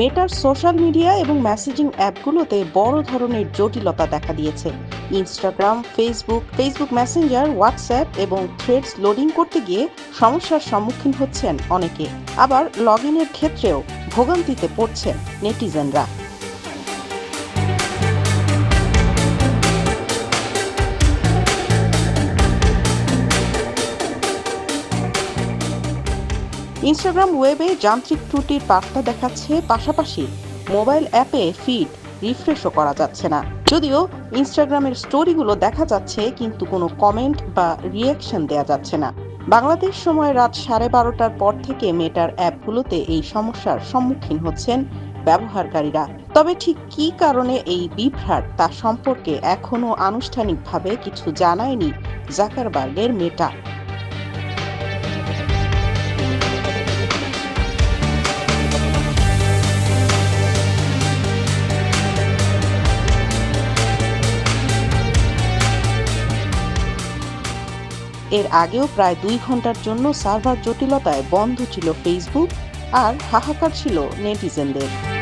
মেটার social media এবং messaging অ্যাপগুলোতে বড় ধরনের জটিলতা দেখা দিয়েছে। Instagram Facebook Facebook Messenger WhatsApp এবং থ্রেডস লোডিং করতে গিয়ে সমস্যার সম্মুখীন হচ্ছেন অনেকে। আবার লগ ক্ষেত্রেও ভোগান্তিতে পড়ছেন নেটিজেনরা ইনস্টাগ্রাম ওয়েবে যান্ত্রিক ত্রুটির বার্তা দেখাচ্ছে, পাশাপাশি মোবাইল অ্যাপে ফিড রিফ্রেশও করা যাচ্ছে না। যদিও ইনস্টাগ্রামের স্টোরিগুলো দেখা যাচ্ছে, কিন্তু কোনো কমেন্ট বা রিয়াকশন দেওয়া যাচ্ছে না। বাংলাদেশ সময় রাত সাড়ে বারোটার পর থেকে মেটার অ্যাপগুলোতে এই সমস্যার সম্মুখীন হচ্ছেন ব্যবহারকারীরা। তবে ঠিক কী কারণে এই বিভ্রাট, তা সম্পর্কে এখনও আনুষ্ঠানিকভাবে কিছু জানায়নি জাকারবার্গের মেটা এর আগেও প্রায় দুই ঘণ্টার জন্য সার্ভার জটিলতায় বন্ধ ছিল ফেসবুক আর হাহাকার ছিল নেটিজেনদের।